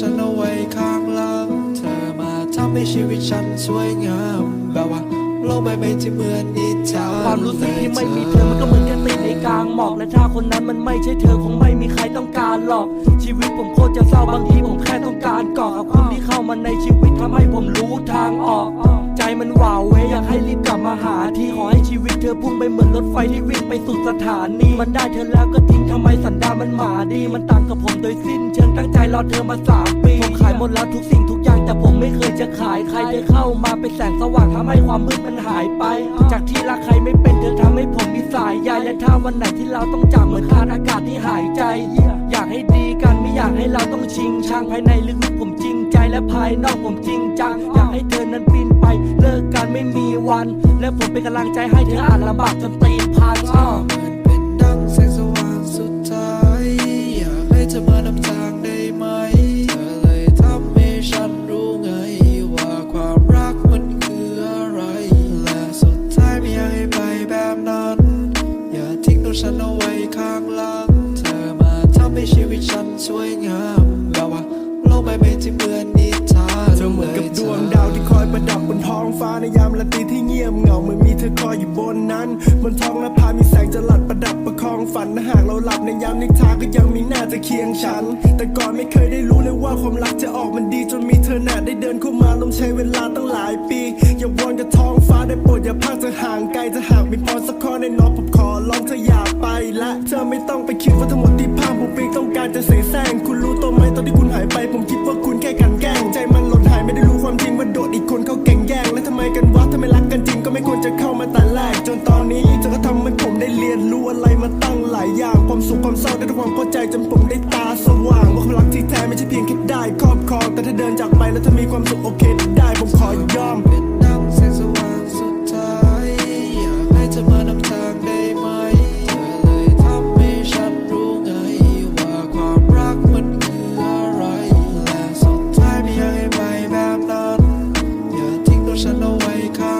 ฉันเอาไว้ข้างหลัง เธอมาทำให้ชีวิตฉันสวยงามแบบว่าโลกใบใหม่ที่เหมือนอีทาความรู้สึกที่ไม่มีเธอมันก็เหมือนกันติดในกลางหมอกและถ้าคนนั้นมันไม่ใช่เธอคงไม่มีใครต้องการหรอก ชีวิตผมโคตรจะเศร้าบางทีผมแค่ต้องการกอดกับคนที่เข้ามาในชีวิตทำให้ผมรู้ทางออก ใจมันหวาวเวอยากให้รีบกลับ ธอพุ่งไปเหมือนรถไฟที่วิ่งไปสู่สถานีมันได้เธอแล้วก็ทิ้งทำไมสันดานมันหมาดีมันต่างกับผมโดยสิ้นเชิงตั้งใจรอเธอมาสามปีผมขายหมดแล้วทุกสิ่งทุกอย่างแต่ผมไม่เคยจะขายใครได้เข้ามาเป็นแสงสว่างทำให้ความมืดมันหายไป จากที่รักใครไม่เป็นเธอทำให้ผมมีสายใยและถ้าวันไหนที่เราต้องจากเหมือนขาดอากาศที่หายใจ อยากให้ดีกันไม่อยากให้เราต้องชิงช่างภายในลึกๆผมจริง และภายนอกผมจริงจัง อยากให้เธอนั้นบินไป เลิกกันไม่มีวัน และผมเป็นกำลังใจให้เธออ่านลำบากจนตีนพัน ในยามราตรีที่เงียบเหงาเมือมีเธอคอยอยู่บนนั้นบนท้องนภามีแสงจรัสประดับประคองฝันถ้าหากเราหลับในยามนิทราก็ยังมีหน้าจะเคียงฉัน แต่ก่อนไม่เคยได้รู้เลยว่าความรักจะออกมันดีจนมีเธอหน้าได้เดินเข้ามาต้องใช้เวลาตั้งหลายปีอย่าวนกระท้อ คจะเข้ามาแต่แรก จนตอนนี้จธอก็ทำให้ผมได้เรียนรู้อะไรมาตั้งหลายอย่าง ความสุขความเศร้าได้ทุกความเข้าใจจนผมได้ตาสว่างว่าความรักที่แท้ไม่ใช่เพียงคิดได้ครอบครองแต่ถ้าเดินจากไปแล้วจะมีความสุขโอเคได้ผมขอยอมแสงสว่างสุดท้ายอยากให้เธอมานำทางได้ไหมเธอเลยทำให้ฉันรู้ไงว่าความรักมันคืออะไรและสุดท้ายไม่อยากให้ไปแบบนั้นอย่าทิ้งตัฉันเอาไว้ค่ะ